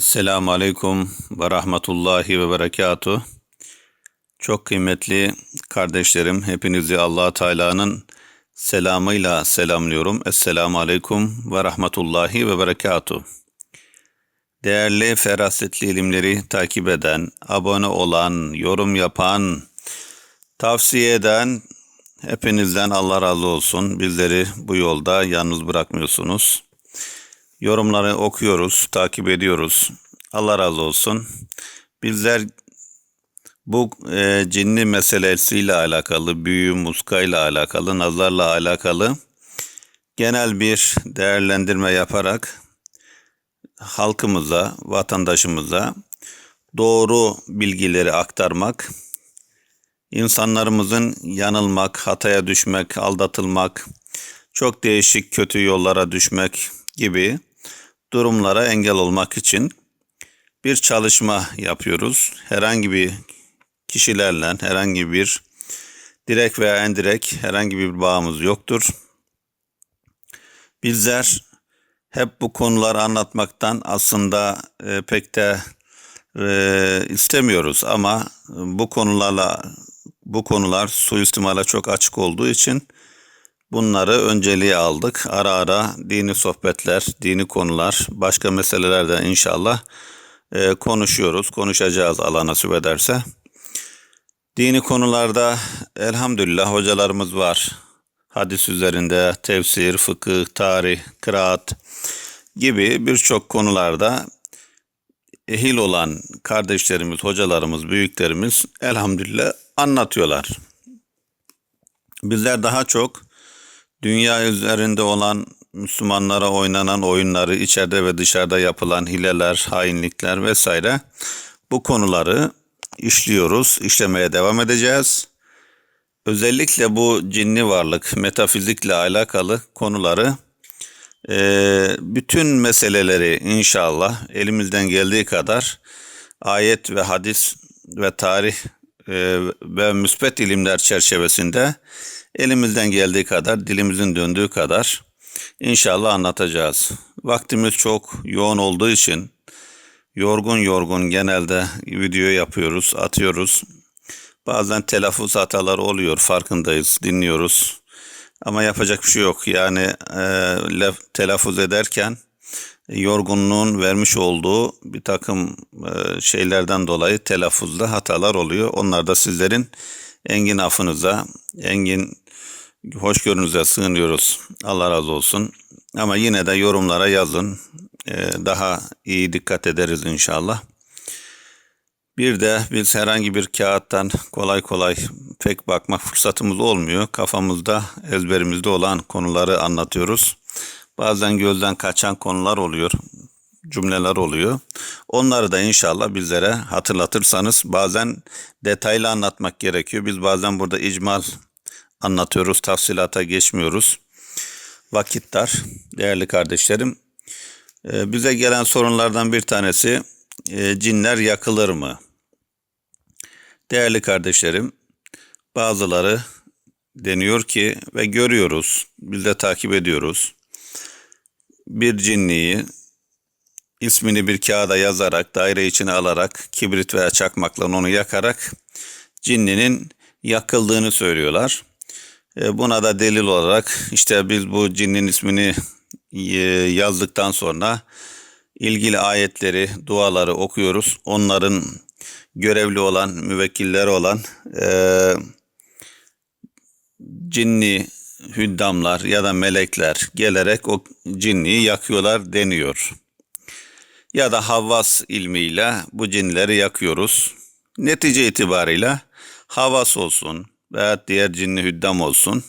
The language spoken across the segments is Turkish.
Esselamu Aleyküm ve Rahmetullahi ve Berekatuh. Çok kıymetli kardeşlerim, hepinizi allah Teala'nın selamıyla selamlıyorum. Esselamu Aleyküm ve Rahmetullahi ve Berekatuh. Değerli ferasetli ilimleri takip eden, abone olan, yorum yapan, tavsiye eden hepinizden Allah razı olsun. Bizleri bu yolda yalnız bırakmıyorsunuz. Yorumları okuyoruz, takip ediyoruz. Allah razı olsun. Bizler bu e, cinni meselesiyle alakalı, büyü, muskayla alakalı, nazarla alakalı genel bir değerlendirme yaparak halkımıza, vatandaşımıza doğru bilgileri aktarmak, insanlarımızın yanılmak, hataya düşmek, aldatılmak, çok değişik kötü yollara düşmek gibi durumlara engel olmak için bir çalışma yapıyoruz. Herhangi bir kişilerle herhangi bir direkt veya endirekt herhangi bir bağımız yoktur. Bizler hep bu konuları anlatmaktan aslında e, pek de e, istemiyoruz ama bu konularla bu konular suistimala çok açık olduğu için bunları önceliğe aldık. Ara ara dini sohbetler, dini konular, başka meselelerden inşallah e, konuşuyoruz, konuşacağız Allah nasip. Dini konularda elhamdülillah hocalarımız var. Hadis üzerinde tefsir, fıkıh, tarih, kıraat gibi birçok konularda ehil olan kardeşlerimiz, hocalarımız, büyüklerimiz elhamdülillah anlatıyorlar. Bizler daha çok dünya üzerinde olan Müslümanlara oynanan oyunları, içeride ve dışarıda yapılan hileler, hainlikler vesaire bu konuları işliyoruz, işlemeye devam edeceğiz. Özellikle bu cinni varlık, metafizikle alakalı konuları e, bütün meseleleri inşallah elimizden geldiği kadar ayet ve hadis ve tarih ve müspet ilimler çerçevesinde elimizden geldiği kadar, dilimizin döndüğü kadar inşallah anlatacağız. Vaktimiz çok yoğun olduğu için yorgun yorgun genelde video yapıyoruz, atıyoruz. Bazen telaffuz hataları oluyor, farkındayız, dinliyoruz. Ama yapacak bir şey yok. Yani e, telaffuz ederken yorgunluğun vermiş olduğu bir takım e, şeylerden dolayı telaffuzda hatalar oluyor. Onlar da sizlerin engin affınıza, engin hoşgörünüze sığınıyoruz. Allah razı olsun. Ama yine de yorumlara yazın. Ee, daha iyi dikkat ederiz inşallah. Bir de biz herhangi bir kağıttan kolay kolay pek bakmak fırsatımız olmuyor. Kafamızda, ezberimizde olan konuları anlatıyoruz. Bazen gözden kaçan konular oluyor, cümleler oluyor. Onları da inşallah bizlere hatırlatırsanız bazen detaylı anlatmak gerekiyor. Biz bazen burada icmal anlatıyoruz, tafsilata geçmiyoruz. Vakit dar, değerli kardeşlerim. Ee, bize gelen sorunlardan bir tanesi e, cinler yakılır mı? Değerli kardeşlerim, bazıları deniyor ki ve görüyoruz, biz de takip ediyoruz. Bir cinliyi ismini bir kağıda yazarak, daire içine alarak, kibrit veya çakmakla onu yakarak cinninin yakıldığını söylüyorlar. E, buna da delil olarak işte biz bu cinnin ismini e, yazdıktan sonra ilgili ayetleri, duaları okuyoruz. Onların görevli olan, müvekkilleri olan e, cinni hüddamlar ya da melekler gelerek o cinniyi yakıyorlar deniyor. Ya da havvas ilmiyle bu cinleri yakıyoruz. Netice itibarıyla havas olsun, veya diğer cinli hüddam olsun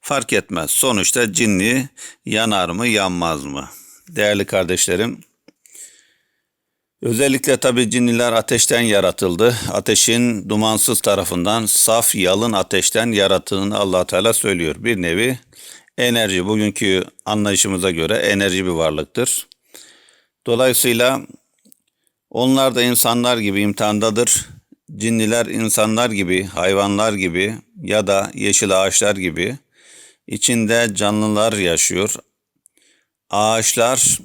fark etmez. Sonuçta cinni yanar mı yanmaz mı? Değerli kardeşlerim özellikle tabi cinniler ateşten yaratıldı. Ateşin dumansız tarafından saf yalın ateşten yarattığını allah Teala söylüyor. Bir nevi enerji bugünkü anlayışımıza göre enerji bir varlıktır. Dolayısıyla onlar da insanlar gibi imtihandadır. Cinniler insanlar gibi, hayvanlar gibi ya da yeşil ağaçlar gibi içinde canlılar yaşıyor. Ağaçlar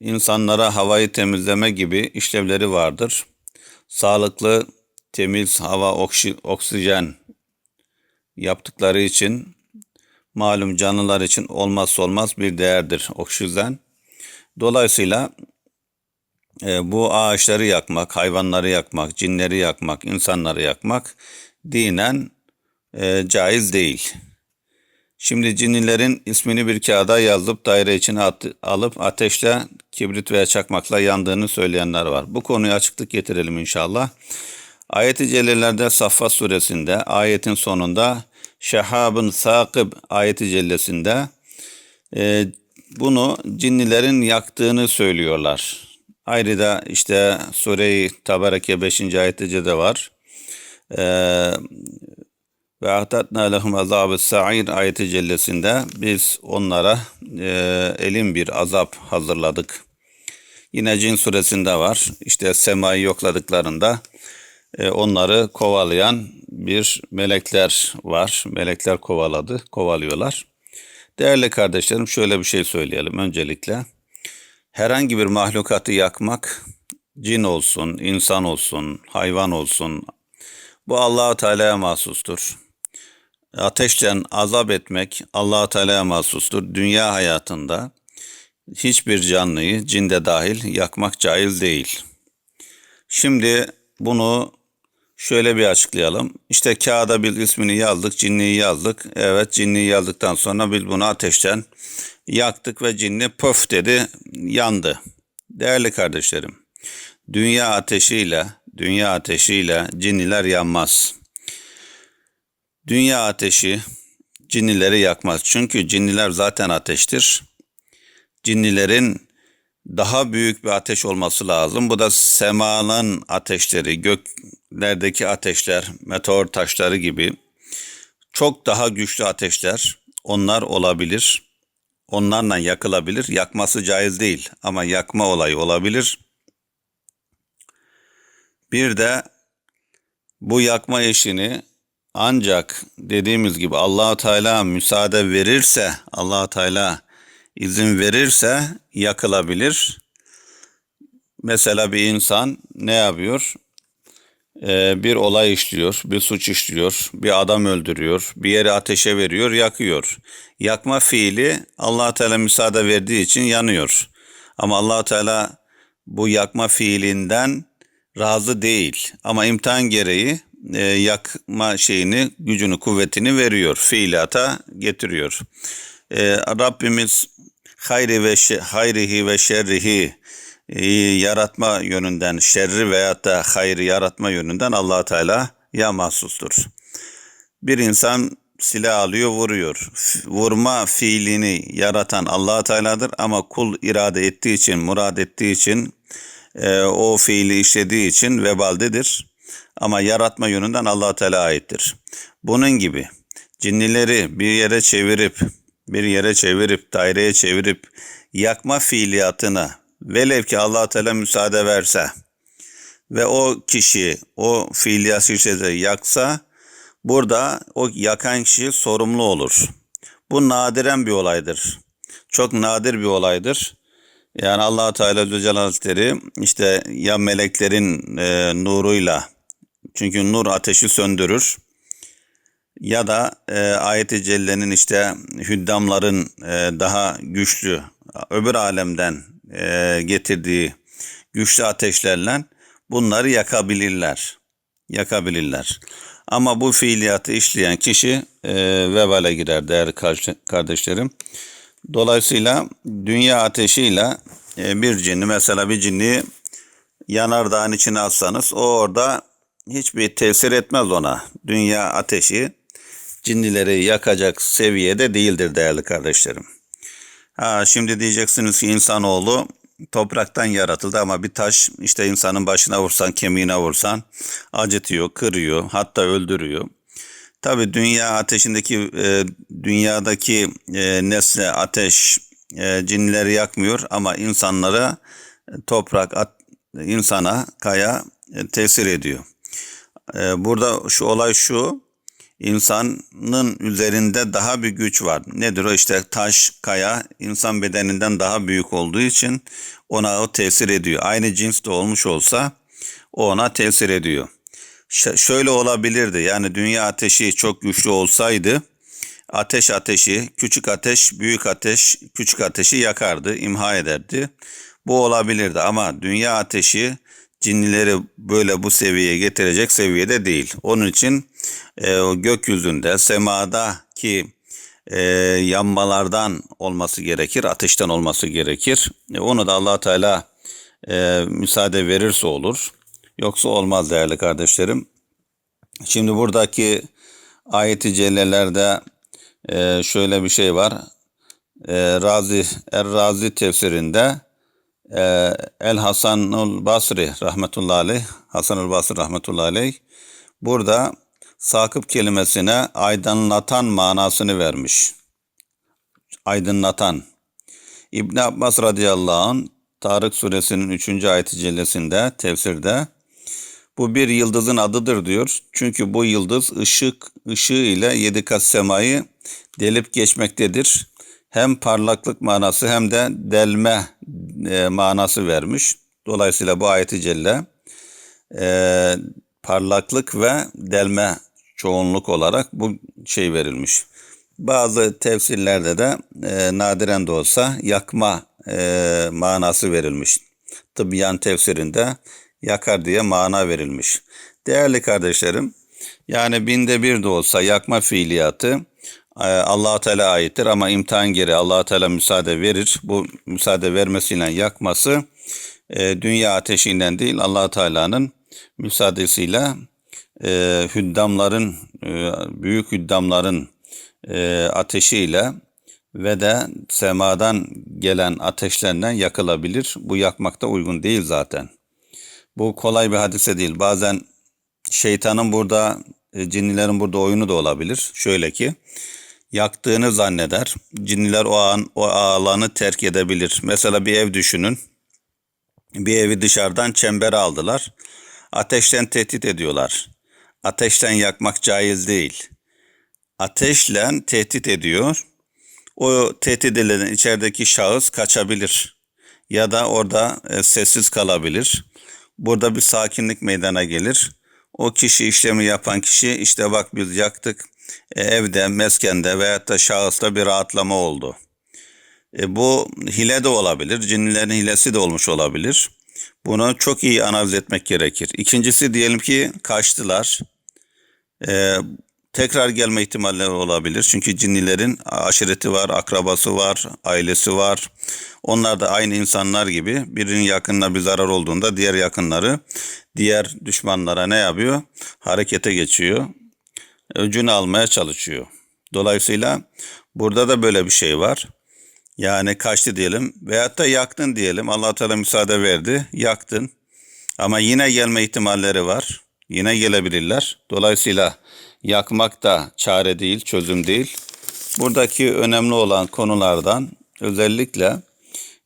insanlara havayı temizleme gibi işlevleri vardır. Sağlıklı, temiz hava, oksi- oksijen yaptıkları için malum canlılar için olmazsa olmaz bir değerdir oksijen. Dolayısıyla e, bu ağaçları yakmak, hayvanları yakmak, cinleri yakmak, insanları yakmak dinen e, caiz değil. Şimdi cinnilerin ismini bir kağıda yazıp daire içine at- alıp ateşle kibrit veya çakmakla yandığını söyleyenler var. Bu konuya açıklık getirelim inşallah. Ayet-i Celle'lerde Saffat suresinde ayetin sonunda Şehabın Sakıb ayeti cellesinde e, bunu cinnilerin yaktığını söylüyorlar. Ayrıca işte Sure-i Tabareke 5. ayette de var. E, ve ahtatna lehum azabı sa'ir ayeti cellesinde biz onlara e, elin bir azap hazırladık. Yine Cin suresinde var. İşte semayı yokladıklarında e, onları kovalayan bir melekler var. Melekler kovaladı, kovalıyorlar. Değerli kardeşlerim şöyle bir şey söyleyelim öncelikle. Herhangi bir mahlukatı yakmak, cin olsun, insan olsun, hayvan olsun, bu Allah-u Teala'ya mahsustur. Ateşten azap etmek Allah-u Teala'ya mahsustur. Dünya hayatında hiçbir canlıyı, cinde dahil yakmak caiz değil. Şimdi bunu şöyle bir açıklayalım. İşte kağıda bir ismini yazdık, cinliyi yazdık. Evet cinliyi yazdıktan sonra biz bunu ateşten yaktık ve cinli pöf dedi, yandı. Değerli kardeşlerim, dünya ateşiyle, dünya ateşiyle cinniler yanmaz. Dünya ateşi cinnileri yakmaz. Çünkü cinniler zaten ateştir. Cinnilerin daha büyük bir ateş olması lazım. Bu da semanın ateşleri, göklerdeki ateşler, meteor taşları gibi çok daha güçlü ateşler onlar olabilir. Onlarla yakılabilir. Yakması caiz değil ama yakma olayı olabilir. Bir de bu yakma işini ancak dediğimiz gibi Allahu Teala müsaade verirse, Allahu Teala izin verirse yakılabilir. Mesela bir insan ne yapıyor? Ee, bir olay işliyor, bir suç işliyor, bir adam öldürüyor, bir yeri ateşe veriyor, yakıyor. Yakma fiili allah Teala müsaade verdiği için yanıyor. Ama allah Teala bu yakma fiilinden razı değil. Ama imtihan gereği e, yakma şeyini, gücünü, kuvvetini veriyor. Fiilata getiriyor. E, Rabbimiz hayri ve şe, hayrihi ve şerrihi e, yaratma yönünden, şerri veyahut da hayrı yaratma yönünden allah Teala ya mahsustur. Bir insan silah alıyor vuruyor. Vurma fiilini yaratan allah Teala'dır ama kul irade ettiği için, murad ettiği için e, o fiili işlediği için vebaldedir. Ama yaratma yönünden allah Teala aittir. Bunun gibi cinnileri bir yere çevirip, bir yere çevirip, daireye çevirip yakma fiiliyatına velev ki allah Teala müsaade verse ve o kişi o fiiliyat işledi yaksa burada o yakan kişi sorumlu olur. Bu nadiren bir olaydır. Çok nadir bir olaydır. Yani allah Teala Zülcelal Hazretleri işte ya meleklerin e, nuruyla çünkü nur ateşi söndürür ya da e, ayet-i cellenin işte hüddamların e, daha güçlü öbür alemden e, getirdiği güçlü ateşlerle bunları yakabilirler. Yakabilirler. Ama bu fiiliyatı işleyen kişi e, vebale girer değerli kardeş- kardeşlerim. Dolayısıyla dünya ateşiyle e, bir cinni mesela bir cinni yanardağın içine atsanız o orada hiçbir tesir etmez ona. Dünya ateşi cinnileri yakacak seviyede değildir değerli kardeşlerim. Ha, şimdi diyeceksiniz ki insanoğlu topraktan yaratıldı ama bir taş işte insanın başına vursan kemiğine vursan acıtıyor, kırıyor hatta öldürüyor. Tabi dünya ateşindeki e, dünyadaki e, nesne ateş e, cinleri yakmıyor ama insanlara e, toprak at, insana kaya e, tesir ediyor. E, burada şu olay şu insanın üzerinde daha bir güç var. Nedir o işte taş, kaya insan bedeninden daha büyük olduğu için ona o tesir ediyor. Aynı cinste olmuş olsa o ona tesir ediyor. Ş- şöyle olabilirdi yani dünya ateşi çok güçlü olsaydı ateş ateşi, küçük ateş, büyük ateş, küçük ateşi yakardı, imha ederdi. Bu olabilirdi ama dünya ateşi cinlileri böyle bu seviyeye getirecek seviyede değil. Onun için e, o gökyüzünde, semadaki e, yanmalardan olması gerekir, ateşten olması gerekir. E, onu da allah Teala e, müsaade verirse olur. Yoksa olmaz değerli kardeşlerim. Şimdi buradaki ayeti cellelerde e, şöyle bir şey var. E, Razi Er Razi tefsirinde e, El Hasanul Basri rahmetullahi aleyh Hasanul Basri rahmetullahi aleyh burada sakıp kelimesine aydınlatan manasını vermiş. Aydınlatan. İbn Abbas radıyallahu anh Tarık suresinin 3. ayeti cellesinde tefsirde bu bir yıldızın adıdır diyor. Çünkü bu yıldız ışık ışığı ile yedi kat semayı delip geçmektedir. Hem parlaklık manası hem de delme e, manası vermiş. Dolayısıyla bu ayeti celle e, parlaklık ve delme çoğunluk olarak bu şey verilmiş. Bazı tefsirlerde de e, nadiren de olsa yakma e, manası verilmiş. Tıbyan tefsirinde yakar diye mana verilmiş. Değerli kardeşlerim, yani binde bir de olsa yakma fiiliyatı allah Teala aittir ama imtihan geri allah Teala müsaade verir. Bu müsaade vermesiyle yakması e, dünya ateşinden değil allah Teala'nın müsaadesiyle e, hüddamların, e, büyük hüddamların ateşiyle ve de semadan gelen ateşlerden yakılabilir. Bu yakmakta uygun değil zaten. Bu kolay bir hadise değil. Bazen şeytanın burada, cinnilerin burada oyunu da olabilir. Şöyle ki, yaktığını zanneder. Cinniler o an o alanı terk edebilir. Mesela bir ev düşünün. Bir evi dışarıdan çembere aldılar. Ateşten tehdit ediyorlar. Ateşten yakmak caiz değil. Ateşle tehdit ediyor. O tehdit edilen içerideki şahıs kaçabilir. Ya da orada e, sessiz kalabilir. Burada bir sakinlik meydana gelir. O kişi işlemi yapan kişi işte bak biz yaktık evde, meskende veyahut da şahısta bir rahatlama oldu. E, bu hile de olabilir. Cinlerin hilesi de olmuş olabilir. Bunu çok iyi analiz etmek gerekir. İkincisi diyelim ki kaçtılar. E, tekrar gelme ihtimalleri olabilir. Çünkü cinnilerin aşireti var, akrabası var, ailesi var. Onlar da aynı insanlar gibi birinin yakınına bir zarar olduğunda diğer yakınları diğer düşmanlara ne yapıyor? Harekete geçiyor. Öcünü almaya çalışıyor. Dolayısıyla burada da böyle bir şey var. Yani kaçtı diyelim veyahut da yaktın diyelim. allah Teala müsaade verdi. Yaktın. Ama yine gelme ihtimalleri var. Yine gelebilirler. Dolayısıyla yakmak da çare değil, çözüm değil. Buradaki önemli olan konulardan özellikle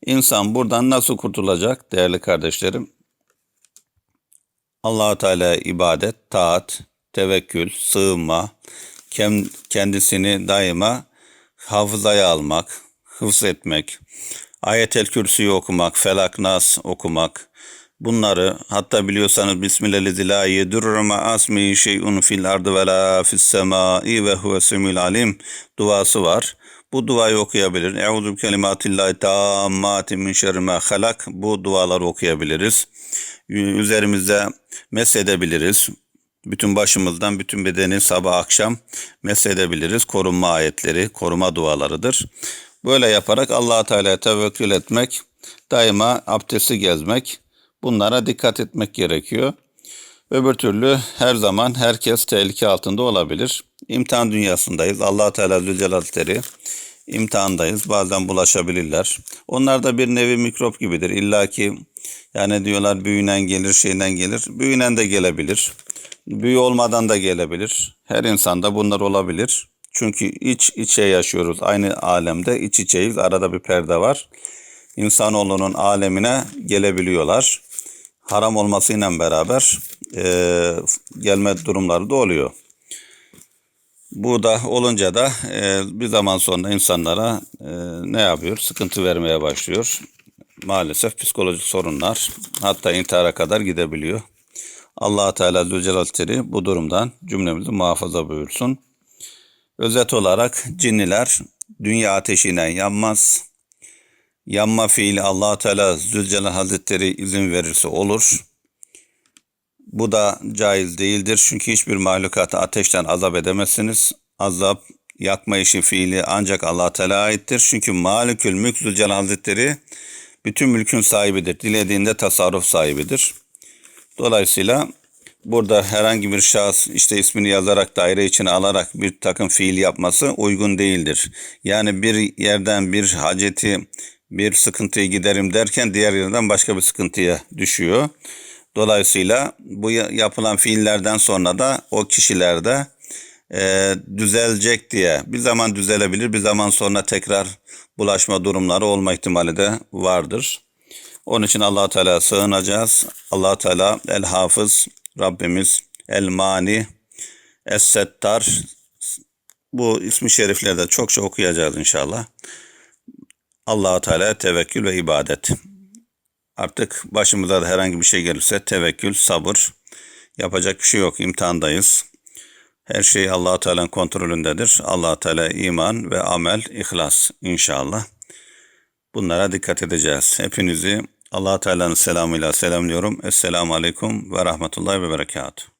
insan buradan nasıl kurtulacak değerli kardeşlerim? allah Teala ibadet, taat, tevekkül, sığınma, kendisini daima hafızaya almak, hıfz etmek, ayetel kürsüyü okumak, felak nas okumak, bunları hatta biliyorsanız Bismillahirrahmanirrahim la yedurru ma asmi şey'un fil ardı ve la fis semai ve huve semil alim duası var. Bu duayı okuyabilir. Euzu kelimatillahi tammati min şerri ma halak. Bu duaları okuyabiliriz. Üzerimizde mesedebiliriz. Bütün başımızdan bütün bedeni sabah akşam mesedebiliriz. Korunma ayetleri, koruma dualarıdır. Böyle yaparak allah Teala'ya tevekkül etmek, daima abdesti gezmek, bunlara dikkat etmek gerekiyor. Öbür türlü her zaman herkes tehlike altında olabilir. İmtihan dünyasındayız. allah Teala Zülcelal'leri imtihandayız. Bazen bulaşabilirler. Onlar da bir nevi mikrop gibidir. İlla ki yani diyorlar büyünen gelir, şeyden gelir. Büyünen de gelebilir. Büyü olmadan da gelebilir. Her insanda bunlar olabilir. Çünkü iç içe yaşıyoruz. Aynı alemde iç içeyiz. Arada bir perde var. İnsanoğlunun alemine gelebiliyorlar. Haram olmasıyla beraber e, gelme durumları da oluyor. Bu da olunca da e, bir zaman sonra insanlara e, ne yapıyor? Sıkıntı vermeye başlıyor. Maalesef psikolojik sorunlar hatta intihara kadar gidebiliyor. Allah Teala Zülcelal'leri bu durumdan cümlemizi muhafaza buyursun. Özet olarak cinniler dünya ateşiyle yanmaz. Yanma fiili allah Teala Zülcelal Hazretleri izin verirse olur. Bu da caiz değildir. Çünkü hiçbir mahlukatı ateşten azap edemezsiniz. Azap, yakma işi fiili ancak allah Teala aittir. Çünkü Malikül Mülk Zülcelal Hazretleri bütün mülkün sahibidir. Dilediğinde tasarruf sahibidir. Dolayısıyla burada herhangi bir şahıs işte ismini yazarak daire içine alarak bir takım fiil yapması uygun değildir. Yani bir yerden bir haceti, bir sıkıntıyı giderim derken diğer yerden başka bir sıkıntıya düşüyor. Dolayısıyla bu ya- yapılan fiillerden sonra da o kişilerde e, düzelecek diye bir zaman düzelebilir, bir zaman sonra tekrar bulaşma durumları olma ihtimali de vardır. Onun için allah Teala sığınacağız. allah Teala El Hafız, Rabbimiz El Mani, Es Settar. Bu ismi şerifleri de çokça okuyacağız inşallah. allah Teala tevekkül ve ibadet. Artık başımıza da herhangi bir şey gelirse tevekkül, sabır. Yapacak bir şey yok. imtihandayız. Her şey allah Teala'nın kontrolündedir. allah Teala iman ve amel, ihlas inşallah. Bunlara dikkat edeceğiz. Hepinizi allah Teala'nın selamıyla selamlıyorum. Esselamu Aleyküm ve Rahmetullahi ve Berekatuhu.